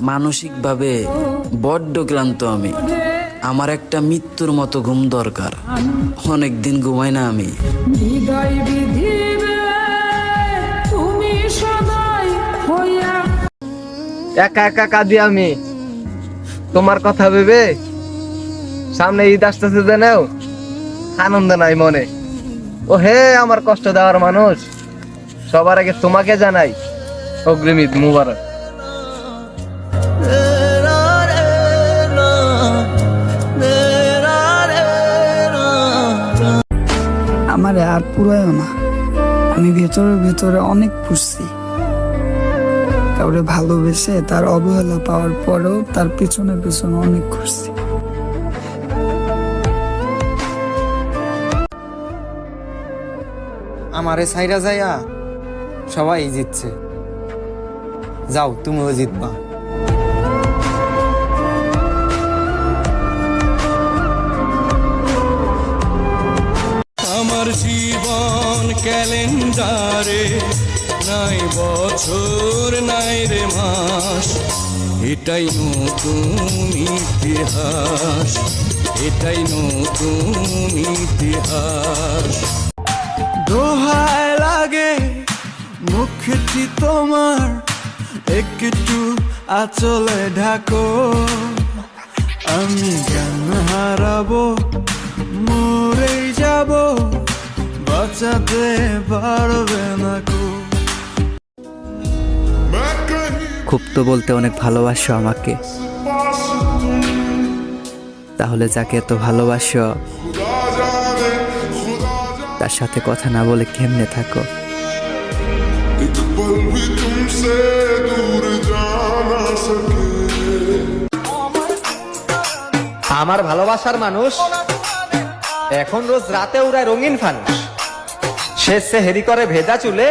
মানসিকভাবে বড্ড ক্লান্ত আমি। আমার একটা মৃত্যুর মতো ঘুম দরকার। অনেক দিন ঘুমাই না আমি। একা একা কাঁদি আমি। তোমার কথা ভেবে সামনে ঈদ আসতেছে জেনেও আনন্দ নাই মনে। ও হে আমার কষ্ট দেওয়ার মানুষ সবার আগে তোমাকে জানাই অগ্রিম ঈদ মুবারক। পুরায়ও না। আমি ভেতরে ভেতরে অনেক পুষছি। কাউরে ভালোবেসে তার অবহেলা পাওয়ার পরেও তার পিছনে পিছনে অনেক ঘুরছি। আমারে সাইরা যাইয়া সবাই জিতছে। যাও তুমিও জিতবা। আমার জীবন ক্যালেন্ডারে নাই বছর, নাই রে মাস। এটাই নতুন ইতিহাস, এটাই নতুন ইতিহাস। দোহায় লাগে মুখটি তোমার, একটু আচলে ঢাকো। আমি জ্ঞান হারাবো, মরেই যাব। বাঁচাতে পারবে না খুব তো বলতে অনেক ভালোবাসো আমাকে। তাহলে যাকে এত ভালোবাসো তার সাথে কথা না বলে কেমনে থাকো? আমার ভালোবাসার মানুষ এখন রোজ রাতে উড়ায় রঙিন ফানুষ সে সেহেরি করে ভেজা চুলে,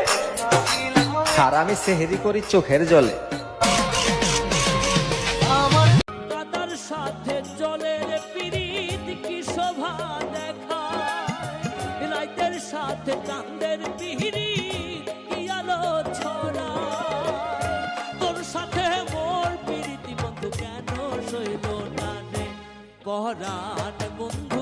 আর আমি সেহেরি করি চোখের জলে। কাদার সাথে জলের পিরিত রাইতের সাথে ছড়ায়? তোর সাথে কেন বন্ধু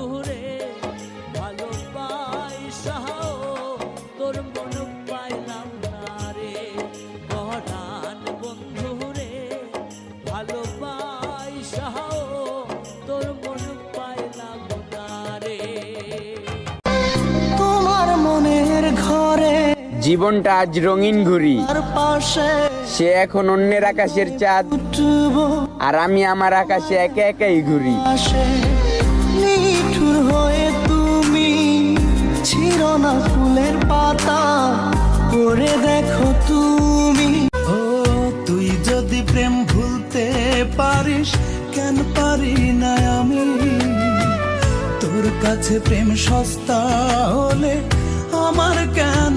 জীবনটা আজ রঙিন ঘুরি সে এখন অন্যের আকাশের চাঁদ। আর আমি আমার আকাশে একা একাই ঘুরি। হয়ে তুমি ছিল না ফুলের পাতা। করে দেখো তুমি। ও তুই যদি প্রেম ভুলতে পারিস কেন পারি না আমি? তোর কাছে প্রেম সস্তা হলে আমার কেন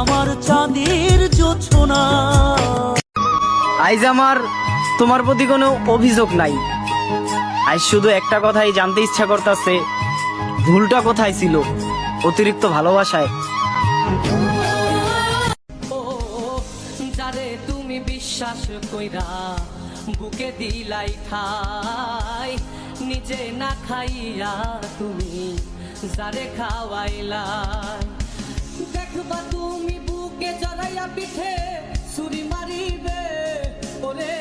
আমার চাঁদের জোছনা। আইজ আমার তোমার প্রতি কোনো অভিযোগ নাই। আজ শুধু একটা কথাই জানতে ইচ্ছা করতেছে ভুলটা কোথায় ছিল অতিরিক্ত ভালোবাসায়? যারে তুমি বিশ্বাস কইরা বুকে দিলাই ঠাই নিজে না খাইয়া তুমি যারে খাওয়াইলাই। দেখবা তুমি বুকে জড়াইয়া পিঠে ছুরি মারিবে, ওরে।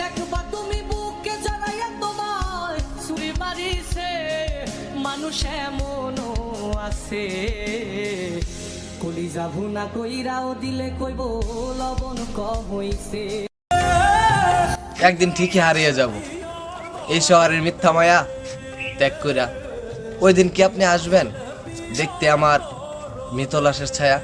দেখবা তুমি বুকে জড়াইয়া তোমায় ছুরি মারিছে, মানুষ এমনও আছে। কলিজা ভুনা কইরাও দিলে কইব, লবণ কম হইছে। একদিন ঠিকই হারিয়ে যাব। এই শহরের মিথ্যা মায়া ত্যাগ কইরা। ওই দিন কি আপনি আসবেন? দেখতে আমার মৃত লাশের ছায়া।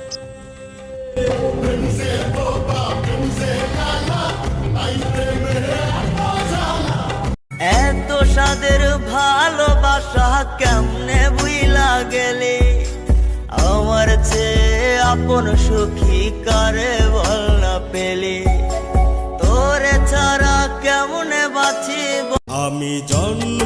এত সাদের ভালোবাসা কেমনে বুইলা গেলে? আমার চেয়ে আপন সুখী কারে বল না পেলে? তোরে ছাড়া কেমনে বাঁচিব? আমি জন্ম